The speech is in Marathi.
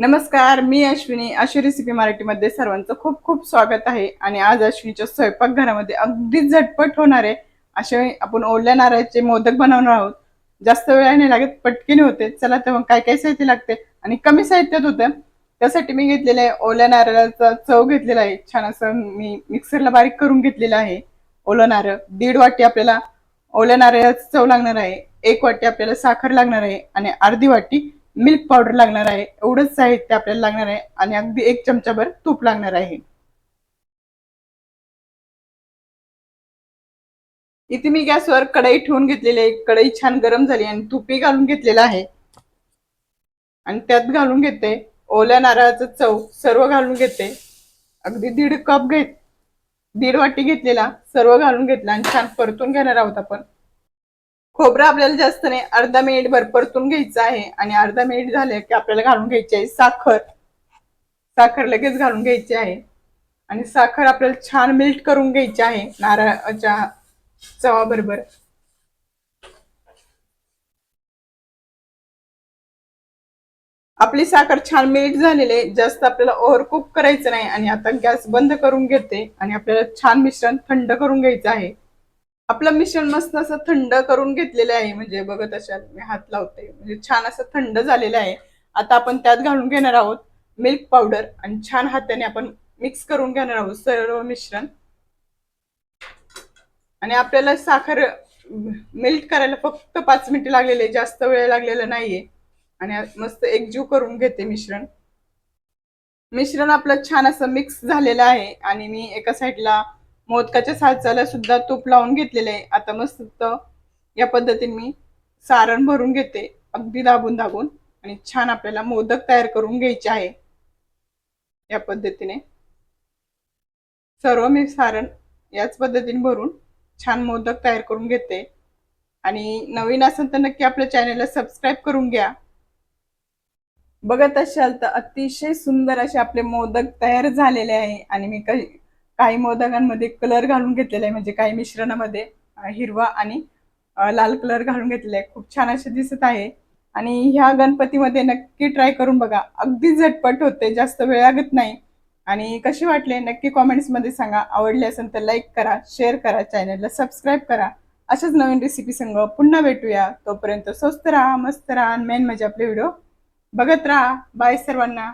नमस्कार मी अश्विनी. अशी रेसिपी मराठीमध्ये सर्वांचं खूप खूप स्वागत आहे. आणि आज अश्विनीच्या स्वयंपाकघरामध्ये अगदी झटपट होणारे असे आपण ओल्या नारळाचे मोदक बनवणार आहोत. जास्त वेळ नाही लागत पटकीने होते. चला तर मग काय काय साहित्य लागते? आणि कमी साहित्यात होतं. त्यासाठी मी घेतलेलं आहे ओल्या नारळाचा चव घेतलेला आहे. छान असं मी मिक्सरला बारीक करून घेतलेलं आहे. ओलं नारळ. दीड वाटी आपल्याला ओल्या नारळाची चव लागणार आहे. एक वाटी आपल्याला साखर लागणार आहे. आणि अर्धी वाटी मिल्क पावडर लागणार आहे एवढंच साहित्य आपल्याला लागणार आहे आणि अगदी एक चमचाभर तूप लागणार आहे. इथे मी गॅसवर कढई ठेवून घेतलेली आहे कढई छान गरम झाली आणि तुपी घालून घेतलेलं आहे. आणि त्यात घालून घेते ओल्या नारळाचं चव सर्व घालून घेते. अगदी दीड कप घेत दीड वाटी घेतलेला सर्व घालून घेतला आणि छान परतून घेणार आहोत आपण. खोबरं आपल्याला जास्त नाही अर्धा मिनिट भर परतून घ्यायचं आहे आणि अर्धा मिनिट झाले की आपल्याला घालून घ्यायची आहे साखर. साखर लगेच घालून घ्यायची आहे आणि साखर आपल्याला छान मिल्ट करून घ्यायची आहे नारळाच्या चवाबरोबर. आपली साखर छान मिल्ट झालेली आहे जास्त आपल्याला ओव्हरकुक करायचं नाही आणि आता गॅस बंद करून घेते आणि आपल्याला छान मिश्रण थंड करून घ्यायचं आहे. आपलं मिश्रण मस्त असं थंड करून घेतलेलं आहे म्हणजे बघत असाल मी हात लावते. म्हणजे छान असं थंड झालेलं आहे. आता आपण त्यात घालून घेणार आहोत मिल्क पावडर आणि छान हाताने आपण मिक्स करून घेणार आहोत सर्व मिश्रण. आणि आपल्याला साखर मेल्ट करायला फक्त पाच मिनिटं लागलेले जास्त वेळ लागलेला नाहीये. आणि मस्त एकजीव करून घेते मिश्रण. मिश्रण आपलं छान असं मिक्स झालेलं आहे. आणि मी एका साईडला मोदकाच्या साचाला सुद्धा तूप लावून घेतलेले आहे. आता मस्त या पद्धतीने मी सारण भरून घेते. अगदी दाबून दाबून. आणि छान आपल्याला मोदक तयार करून घ्यायचे आहे. या पद्धतीने. सर्व मी सारण याच पद्धतीने भरून छान मोदक तयार करून घेते. आणि नवीन असेल तर नक्की आपल्या चॅनेलला सबस्क्राईब करून घ्या. बघत असाल तर अतिशय सुंदर असे आपले मोदक तयार झालेले आहे. आणि मी काही काही मोदकांमध्ये कलर घालून घेतलेला आहे म्हणजे काही मिश्रणामध्ये हिरवा आणि लाल कलर घालून घेतलेला आहे. खूप छान असे दिसत आहे. आणि ह्या गणपतीमध्ये नक्की ट्राय करून बघा. अगदी झटपट होते जास्त वेळ लागत नाही. आणि कसे वाटले नक्की कॉमेंट्समध्ये सांगा. आवडले असेल तर लाईक करा शेअर करा चॅनलला सबस्क्राईब करा. अशाच नवीन रेसिपी संग पुन्हा भेटूया. तोपर्यंत स्वस्त राहा मस्त राहा मेन म्हणजे आपले व्हिडिओ बघत राहा. बाय सर्वांना.